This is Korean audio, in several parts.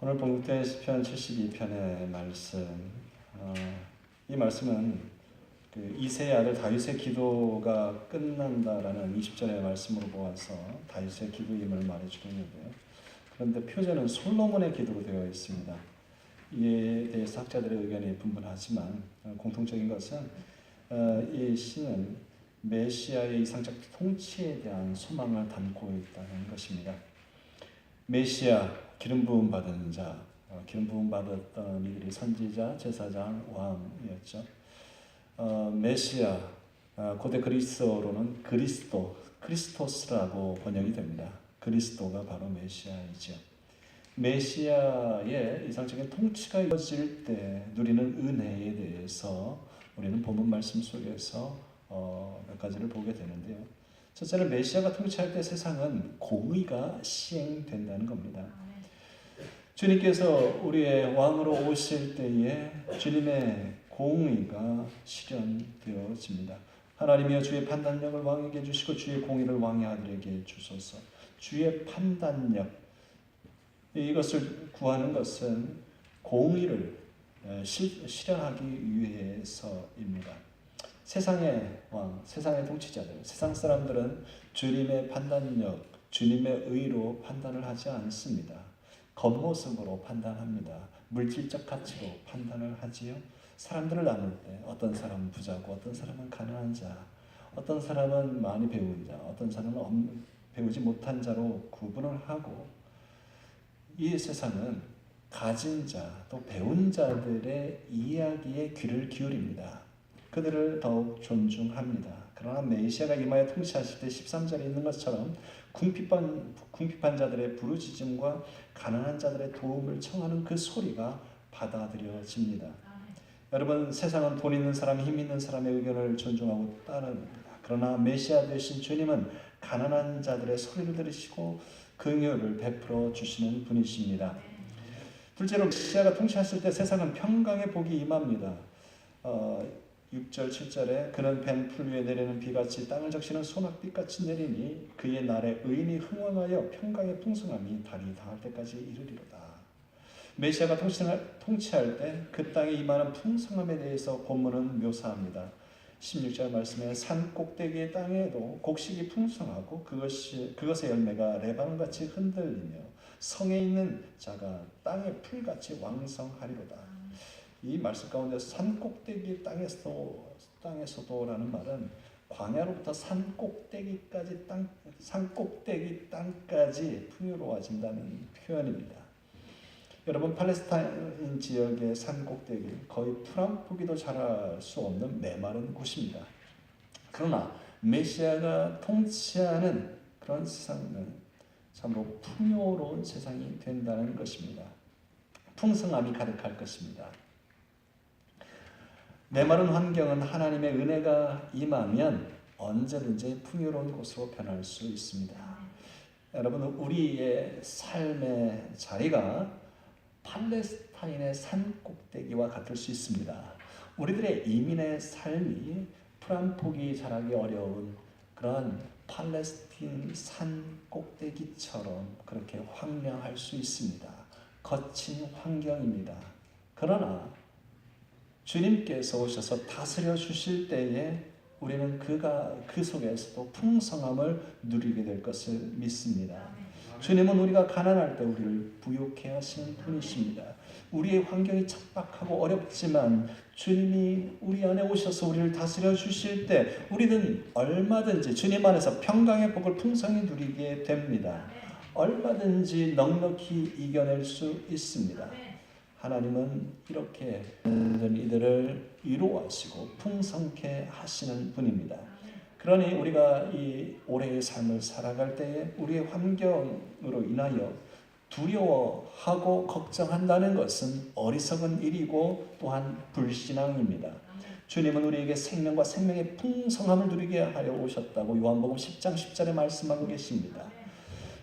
오늘 본국대 시편 72편의 말씀 어, 이 말씀은 그 이세의 아들 다윗의 기도가 끝난다라는 20절의 말씀으로 보아서 다윗의 기도임을 말해주고 있는데요. 그런데 표제는 솔로몬의 기도로 되어 있습니다. 이에 대해서 학자들의 의견이 분분하지만 어, 공통적인 것은 어, 이 시는 메시아의 이상적 통치에 대한 소망을 담고 있다는 것입니다. 메시아 기름 부음 받은 자, 어, 기름 부음 받았던 이들이 선지자, 제사장, 왕이었죠. 어, 메시아 어, 고대 그리스어로는 그리스도, 크리스토스라고 번역이 됩니다. 그리스도가 바로 메시아이죠. 메시아의 이상적인 통치가 이루어질 때 누리는 은혜에 대해서 우리는 본문 말씀 속에서 어, 몇 가지를 보게 되는데요. 첫째는 메시아가 통치할 때 세상은 공의가 시행된다는 겁니다. 주님께서 우리의 왕으로 오실 때에 주님의 공의가 실현되어집니다. 하나님이여 주의 판단력을 왕에게 주시고 주의 공의를 왕의 아들에게 주소서. 주의 판단력 이것을 구하는 것은 공의를 실현하기 위해서입니다. 세상의 왕, 세상의 통치자들, 세상 사람들은 주님의 판단력, 주님의 의로 판단을 하지 않습니다. 겉모습으로 판단합니다. 물질적 가치로 판단을 하지요. 사람들을 나눌 때 어떤 사람은 부자고 어떤 사람은 가난한 자, 어떤 사람은 많이 배운 자, 어떤 사람은 배우지 못한 자로 구분을 하고 이 세상은 가진 자, 또 배운 자들의 이야기에 귀를 기울입니다. 그들을 더욱 존중합니다. 그러나 메시아가 이마에 통치하실 때 13절에 있는 것처럼 궁핍한, 궁핍한 자들의 부르짖음과 가난한 자들의 도움을 청하는 그 소리가 받아들여집니다. 여러분 세상은 돈 있는 사람, 힘 있는 사람의 의견을 존중하고 따릅니다. 그러나 메시아 되신 주님은 가난한 자들의 소리를 들으시고 긍휼을 베풀어 주시는 분이십니다. 둘째로 메시아가 통치하실 때 세상은 평강의 복이 임합니다. 어, 6절 7절에 그는 벤풀 위에 내리는 비같이 땅을 적시는 소낙빛같이 내리니 그의 날에 의인이 흥왕하여 평강의 풍성함이 달이 닿을 때까지 이르리로다. 메시아가 통치할, 통치할 때 그 땅에 임하는 풍성함에 대해서 본문은 묘사합니다. 16절 말씀에 산 꼭대기의 땅에도 곡식이 풍성하고 그것이 그것의 열매가 레바논같이 흔들리며 성에 있는 자가 땅의 풀같이 왕성하리로다. 이 말씀 가운데 산 꼭대기 땅에서도 땅에서도라는 말은 광야로부터 산 꼭대기까지 땅, 산 꼭대기 땅까지 풍요로워진다는 표현입니다. 여러분 팔레스타인 지역의 산 꼭대기 거의 풀한 포기도 자랄 수 없는 메마른 곳입니다. 그러나 메시아가 통치하는 그런 세상은 참으로 풍요로운 세상이 된다는 것입니다. 풍성함이 가득할 것입니다. 메마른 환경은 하나님의 은혜가 임하면 언제든지 풍요로운 곳으로 변할 수 있습니다. 여러분 우리의 삶의 자리가 팔레스타인의 산 꼭대기와 같을 수 있습니다. 우리들의 이민의 삶이 풀한 폭이 자라기 어려운 그런 팔레스틴 산 꼭대기처럼 그렇게 황량할 수 있습니다. 거친 환경입니다. 그러나 주님께서 오셔서 다스려 주실 때에 우리는 그가 그 속에서도 풍성함을 누리게 될 것을 믿습니다. 주님은 우리가 가난할 때 우리를 부욕해 하시는 분이십니다. 우리의 환경이 척박하고 어렵지만 주님이 우리 안에 오셔서 우리를 다스려 주실 때 우리는 얼마든지 주님 안에서 평강의 복을 풍성히 누리게 됩니다. 얼마든지 넉넉히 이겨낼 수 있습니다. 하나님은 이렇게 이들을 위로하시고 풍성케 하시는 분입니다. 그러니 우리가 이 올해의 삶을 살아갈 때에 우리의 환경으로 인하여 두려워하고 걱정한다는 것은 어리석은 일이고 또한 불신앙입니다. 주님은 우리에게 생명과 생명의 풍성함을 누리게 하려 오셨다고 요한복음 10장 10절에 말씀하고 계십니다.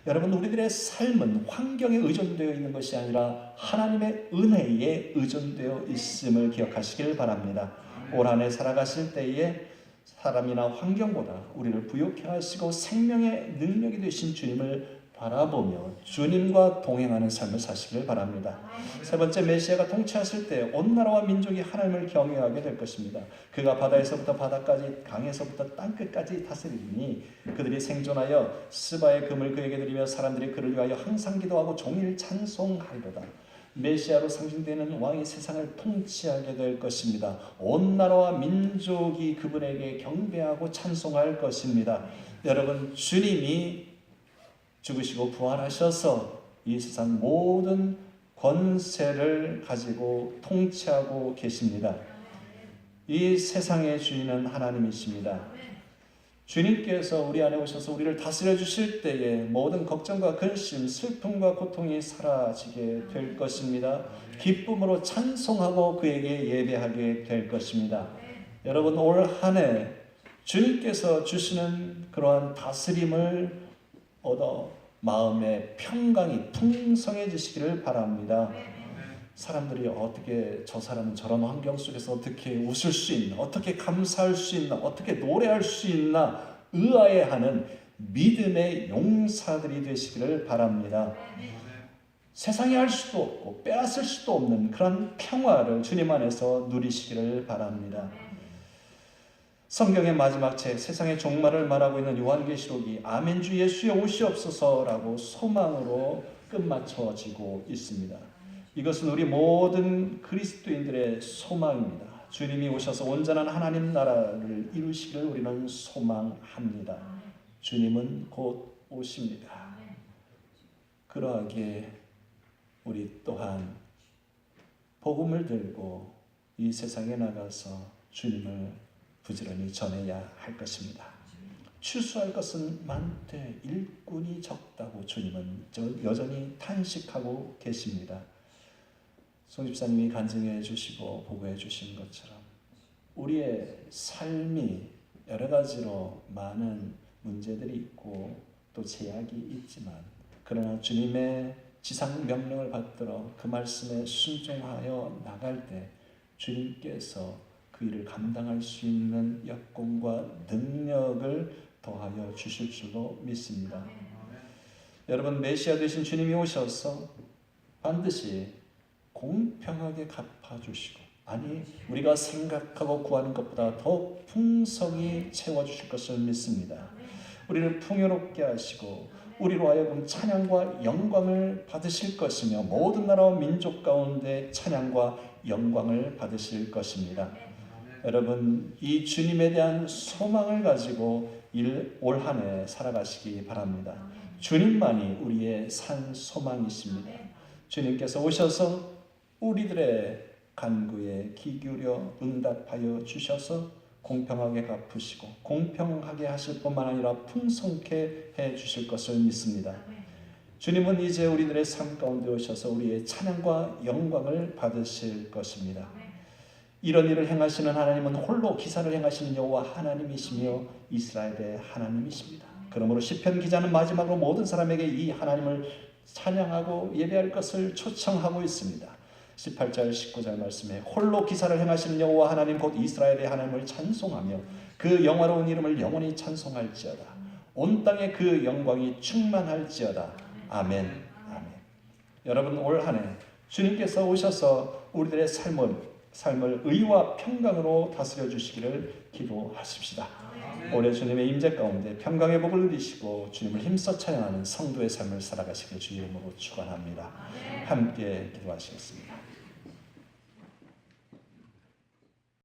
여러분 우리들의 삶은 환경에 의존되어 있는 것이 아니라 하나님의 은혜에 의존되어 있음을 기억하시길 바랍니다. 올 한해 살아가실 때에 사람이나 환경보다 우리를 부욕해 하시고 생명의 능력이 되신 주님을 바라보며 주님과 동행하는 삶을 사시길 바랍니다. 세 번째 메시아가 통치하실 때 온 나라와 민족이 하나님을 경외하게 될 것입니다. 그가 바다에서부터 바다까지 강에서부터 땅 끝까지 다스리니 그들이 생존하여 스바의 금을 그에게 드리며 사람들이 그를 위하여 항상 기도하고 종일 찬송하리로다. 메시아로 상징되는 왕이 세상을 통치하게 될 것입니다. 온 나라와 민족이 그분에게 경배하고 찬송할 것입니다. 여러분 주님이 죽으시고 부활하셔서 이 세상 모든 권세를 가지고 통치하고 계십니다. 이 세상의 주인은 하나님이십니다. 주님께서 우리 안에 오셔서 우리를 다스려 주실 때에 모든 걱정과 근심, 슬픔과 고통이 사라지게 될 것입니다. 기쁨으로 찬송하고 그에게 예배하게 될 것입니다. 여러분 올 한 해 주님께서 주시는 그러한 다스림을 얻어 마음의 평강이 풍성해지시기를 바랍니다. 사람들이 어떻게 저 사람은 저런 환경 속에서 어떻게 웃을 수 있나, 어떻게 감사할 수 있나, 어떻게 노래할 수 있나 의아해하는 믿음의 용사들이 되시기를 바랍니다. 세상이 할 수도 없고 빼앗을 수도 없는 그런 평화를 주님 안에서 누리시기를 바랍니다. 성경의 마지막 책 세상의 종말을 말하고 있는 요한계시록이 아멘 주 예수의 오시옵소서라고 소망으로 끝마쳐지고 있습니다. 이것은 우리 모든 그리스도인들의 소망입니다. 주님이 오셔서 온전한 하나님 나라를 이루시기를 우리는 소망합니다. 주님은 곧 오십니다. 그러하기에 우리 또한 복음을 들고 이 세상에 나가서 주님을 부지런히 전해야 할 것입니다. 추수할 것은 많되 일꾼이 적다고 주님은 여전히 탄식하고 계십니다. 송 집사님이 간증해 주시고 보고해 주신 것처럼 우리의 삶이 여러 가지로 많은 문제들이 있고 또 제약이 있지만 그러나 주님의 지상 명령을 받들어 그 말씀에 순종하여 나갈 때 주님께서 그 일을 감당할 수 있는 여건과 능력을 더하여 주실 줄로 믿습니다. 여러분 메시아 되신 주님이 오셔서 반드시 공평하게 갚아주시고 아니 우리가 생각하고 구하는 것보다 더 풍성히 채워주실 것을 믿습니다. 우리를 풍요롭게 하시고 우리로 하여금 찬양과 영광을 받으실 것이며 모든 나라와 민족 가운데 찬양과 영광을 받으실 것입니다. 여러분 이 주님에 대한 소망을 가지고 올 한 해 살아가시기 바랍니다. 주님만이 우리의 산 소망이십니다. 주님께서 오셔서 우리들의 간구에 귀 기울여 응답하여 주셔서 공평하게 갚으시고 공평하게 하실 뿐만 아니라 풍성케 해 주실 것을 믿습니다. 주님은 이제 우리들의 삶 가운데 오셔서 우리의 찬양과 영광을 받으실 것입니다. 이런 일을 행하시는 하나님은 홀로 기사를 행하시는 여호와 하나님이시며 이스라엘의 하나님이십니다. 그러므로 시편 기자는 마지막으로 모든 사람에게 이 하나님을 찬양하고 예배할 것을 초청하고 있습니다. 18절 19절 말씀에 홀로 기사를 행하시는 여호와 하나님 곧 이스라엘의 하나님을 찬송하며 그 영화로운 이름을 영원히 찬송할지어다. 온 땅에 그 영광이 충만할지어다. 아멘. 아멘. 여러분 올 한해 주님께서 오셔서 우리들의 삶을 삶을 의와 평강으로 다스려 주시기를 기도하십시다. 올해 주님의 임재 가운데 평강의 복을 누리시고 주님을 힘써 찬양하는 성도의 삶을 살아가시길 주의 이름으로 축원합니다. 함께 기도하시겠습니다.